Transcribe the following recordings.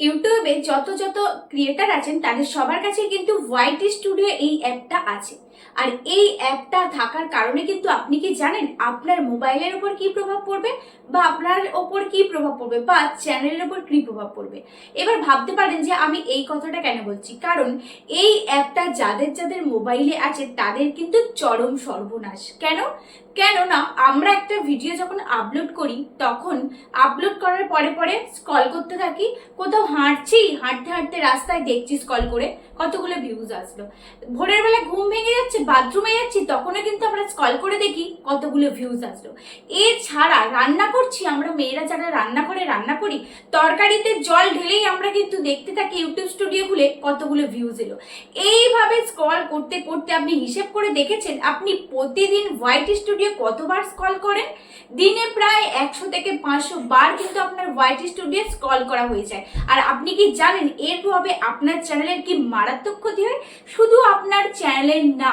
ইউটিউবে যত যত ক্রিয়েটার আছেন তাদের সবার কাছে কিন্তু হোয়াইট স্টুডিও এই অ্যাপটা আছে। আর এই অ্যাপটা থাকার কারণে কিন্তু আপনি কি জানেন আপনার মোবাইলের উপর কি প্রভাব পড়বে বা আপনার ওপর কি প্রভাব পড়বে বা চ্যানেলের ওপর কি প্রভাব পড়বে? এবার ভাবতে পারেন যে আমি এই কথাটা কেন বলছি? কারণ এই অ্যাপটা যাদের যাদের মোবাইলে আছে তাদের কিন্তু চরম সর্বনাশ। কেন? কেননা আমরা একটা ভিডিও যখন আপলোড করি, তখন আপলোড করার পরে পরে স্কল করতে থাকি, কোথাও হাঁটছি, হাঁটতে হাঁটতে রাস্তায় দেখছি স্কল করে, কতগুলো ভিউজ আসলো। ভোরের বেলা ঘুম ভেঙে যাচ্ছে বাথরুমে যাচ্ছি, তখনও কিন্তু আমরা স্কল করে দেখি কতগুলো ভিউজ আসলো। এছাড়া রান্না করছি, আমরা মেয়েরা যারা রান্না করে, রান্না করি, তরকারিতে জল ঢেলেই আমরা কিন্তু দেখতে থাকি ইউটিউব স্টুডিও খুলে কতগুলো ভিউজ এলো। এইভাবে স্ক্রল করতে করতে আপনি হিসেব করে দেখেছেন, আপনি প্রতিদিন হোয়াইট স্টুডিও কতবার স্কল করেন? দিনে প্রায় একশো থেকে পাঁচশো বার কিন্তু আপনার হোয়াইট স্টুডিও স্ক্রল করা হয়ে যায়। আর আপনি কি জানেন, এর প্রভাবে আপনার চ্যানেলের কি মারাত্মক ক্ষতি হয়? শুধু আপনার চ্যানেলের না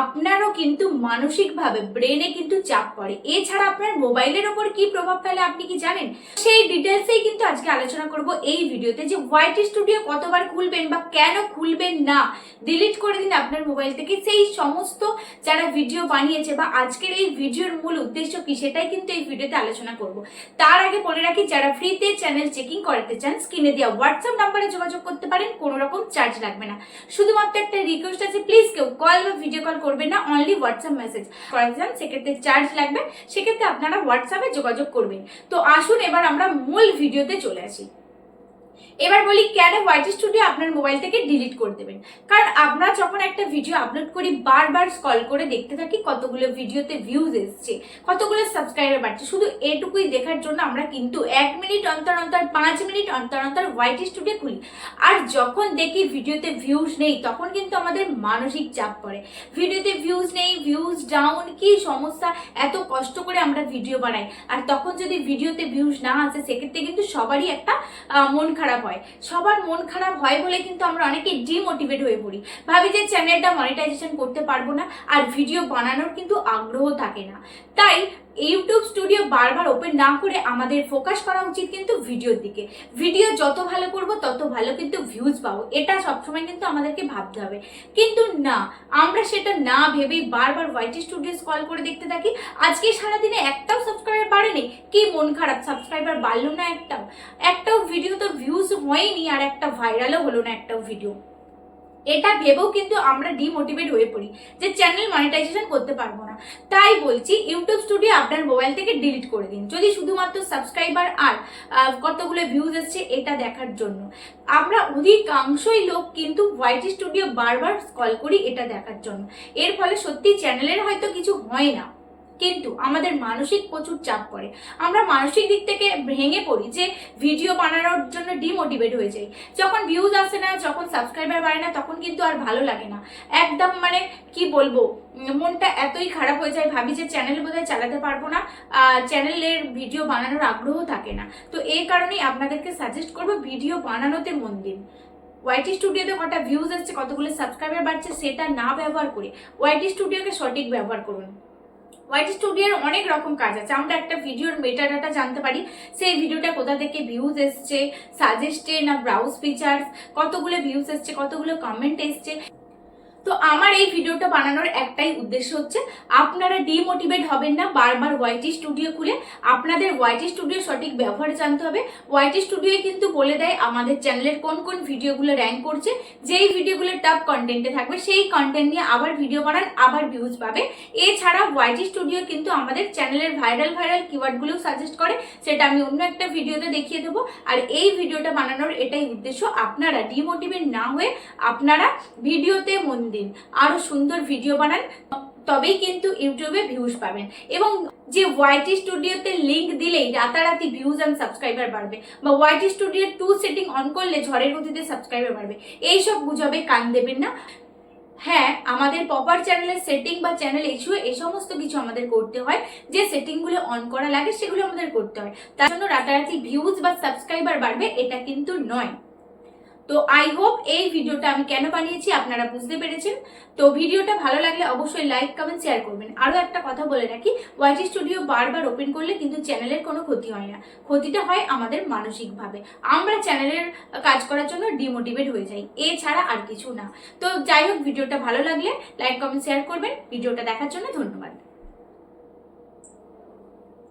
আপনারও কিন্তু মানসিকভাবে ব্রেনে কিন্তু চাপ পড়ে। এছাড়া আপনার মোবাইলের ওপর কি প্রভাব ফেলে আপনি কি জানেন? সেই ডিটেলসেই কিন্তু আজকে আলোচনা করব এই ভিডিওতে যে হোয়াইট স্টুডিও কতবার খুলবেন বা কেন খুলবেন না ডিলিট করে দিন আপনার মোবাইল থেকে। সেই সমস্ত যারা ভিডিও বানিয়েছে বা আজকের এই ভিডিওর মূল উদ্দেশ্য কি সেটাই কিন্তু এই ভিডিওতে আলোচনা করব। তার আগে বলে রাখি, যারা ফ্রিতে চ্যানেল চেকিং করাতে চান স্ক্রিনে দেওয়া হোয়াটসঅ্যাপ নাম্বারে যোগাযোগ করতে পারেন, কোনো রকম চার্জ লাগবে না। শুধুমাত্র একটা রিকোয়েস্ট আছে প্লিজ কেউ কল বা ভিডিও কল করবেন না only WhatsApp message for example সেক্ষেত্রে চার্জ লাগবে, সেক্ষেত্রে আপনারা হোয়াটসঅ্যাপে যোগাযোগ করবেন। তো আসুন এবার আমরা মূল ভিডিওতে চলে আসি। এবার বলি কেন হোয়াইট স্টুডিও আপনার মোবাইল থেকে ডিলিট করে দেবেন? কারণ আমরা যখন একটা ভিডিও আপলোড করি, বারবার স্কল করে দেখতে থাকি কতগুলো ভিডিওতে ভিউজ এসছে, কতগুলো সাবস্ক্রাইবার বাড়ছে। শুধু এটুকুই দেখার জন্য আমরা কিন্তু এক মিনিট অন্তর অন্তর, পাঁচ মিনিট অন্তর অন্তর হোয়াইট স্টুডিও খুলি। আর যখন দেখি ভিডিওতে ভিউজ নেই, তখন কিন্তু আমাদের মানসিক চাপ পড়ে। ভিডিওতে ভিউজ নেই ভিউজ ডাউন কি সমস্যা? এত কষ্ট করে আমরা ভিডিও বানাই। আর তখন যদি ভিডিওতে ভিউজ না আসে, সেক্ষেত্রে কিন্তু সবারই একটা মন খারাপ হয়। সবার মন খারাপ হয় বলে কিন্তু আমরা অনেকে ডিমোটিভেট হয়ে পড়ি। ভাবি যে চ্যানেলটা মনিটাইজেশন করতে পারব না, আর ভিডিও বানানোর কিন্তু আগ্রহ থাকে না। তাই ইউটিউব স্টুডিও বারবার ওপেন না করে আমাদের ফোকাস করা উচিত কিন্তু ভিডিওর দিকে। ভিডিও যত ভালো করব, তত ভালো কিন্তু ভিউজ পাবো। এটা সবসময় কিন্তু আমাদেরকে ভাবতে হবে। কিন্তু না, আমরা সেটা না ভেবেই বারবার হোয়াইট স্টুডিওস কল করে দেখতে থাকি। আজকে সারাদিনে একটাও সাবস্ক্রাইবার বাড়েনি। কি মন খারাপ সাবস্ক্রাইবার বাড়লো না একটাও? একটাও ভিডিও তো ভিউজ হয়নি আর একটা ভাইরালও হলো না একটাও ভিডিও এটা ভেবেও কিন্তু আমরা ডিমোটিভেট হয়ে পড়ি যে চ্যানেল মনিটাইজেশন করতে পারব না। তাই বলছি ইউটিউব স্টুডিও আপনার মোবাইল থেকে ডিলিট করে দিন। যদি শুধুমাত্র সাবস্ক্রাইবার আর কতগুলো ভিউজ এসছে এটা দেখার জন্য। আমরা অধিকাংশই লোক কিন্তু হোয়াইট স্টুডিও বারবার কল করি এটা দেখার জন্য। এর ফলে সত্যি চ্যানেলের হয়তো কিছু হয় না। কিন্তু আমাদের মানসিক প্রচুর চাপ পড়ে। আমরা মানসিক দিক থেকে ভেঙে পড়ি যে ভিডিও বানানোর জন্য ডিমোটিভেট হয়ে যাই। যখন ভিউজ আসে না, যখন সাবস্ক্রাইবার বাড়ে না, তখন কিন্তু আর ভালো লাগে না। একদম মানে কি বলব, মনটা এতই খারাপ হয়ে যায়, ভাবি যে চ্যানেল বোধহয় চালাতে পারব না চ্যানেলের ভিডিও বানানোর আগ্রহ থাকে না। তো এই কারণেই আপনাদেরকে সাজেস্ট করব ভিডিও বানানোতে মন দিন। ওয়াইটি স্টুডিওতে কটা ভিউজ আসছে, কতগুলো সাবস্ক্রাইবার বাড়ছে, সেটা না ব্যবহার করে ওয়াইটি স্টুডিওকে সঠিক ব্যবহার করুন। হোয়াইট স্টুডিওর অনেক রকম কাজ আছে। আমরা একটা ভিডিওর মেটা ডাটা জানতে পারি। সেই ভিডিওটা কোথা থেকে ভিউজ এসছে সাজেস্টে না ব্রাউজ ফিচার্স কতগুলো ভিউজ এসছে, কতগুলো কমেন্ট এসছে? তো আমার এই ভিডিওটা বানানোর একটাই উদ্দেশ্য হচ্ছে, আপনারা ডিমোটিভেট হবেন না, বারবার ওয়াইটি স্টুডিও খুলে আপনাদের ওয়াইটি স্টুডিও সঠিক ব্যবহার জানতে হবে। ওয়াইটি স্টুডিও কিন্তু বলে দেয় আমাদের চ্যানেলের কোন কোন ভিডিওগুলো র্যাঙ্ক করছে, যেই ভিডিওগুলো টপ কন্টেন্টে থাকবে, সেই কন্টেন্ট নিয়ে আবার ভিডিও বানান, আবার ভিউজ পাবে। এছাড়া ওয়াইটি স্টুডিও কিন্তু আমাদের চ্যানেলের ভাইরাল ভাইরাল কিওয়ার্ডগুলোও সাজেস্ট করে, সেটা আমি অন্য একটা ভিডিওতে দেখিয়ে দেবো। আর এই ভিডিওটা বানানোর এটাই উদ্দেশ্য, আপনারা ডিমোটিভেট না হয়ে আপনারা ভিডিওতে মন দিন। আরও সুন্দর ভিডিও বানান, তবেই কিন্তু ইউটিউবে ভিউজ পাবেন। এবং যে ওয়াইটি স্টুডিওতে লিংক দিলেই রাতারাতি ভিউজ অ্যান্ড সাবস্ক্রাইবার বাড়বে বা YT studio to setting on করলে ঝড়ের গতিতে সাবস্ক্রাইবার বাড়বে। এইসব গুজবে কান দেবেন না। হ্যাঁ আমাদের পপার চ্যানেলের সেটিং বা চ্যানেল ইস্যু এই সমস্ত কিছু আমাদের করতে হয়। যে সেটিংগুলো অন করা লাগে সেগুলো আমাদের করতে হয়। তার জন্য রাতারাতি ভিউজ বা সাবস্ক্রাইবার বাড়বে, এটা কিন্তু নয়। তো আই হোপ এই ভিডিওটা আমি কেন বানিয়েছি আপনারা বুঝতে পেরেছেন। তো ভিডিওটা ভালো লাগলে অবশ্যই লাইক কমেন্ট শেয়ার করবেন। আরও একটা কথা বলে রাখি ওয়াইটি স্টুডিও বারবার ওপেন করলে কিন্তু চ্যানেলের কোনো ক্ষতি হয় না। ক্ষতিটা হয় আমাদের মানসিকভাবে। আমরা চ্যানেলের কাজ করার জন্য ডিমোটিভেট হয়ে যাই, এছাড়া আর কিছু না। তো যাই হোক, ভিডিওটা ভালো লাগলে লাইক কমেন্ট শেয়ার করবেন। ভিডিওটা দেখার জন্য ধন্যবাদ।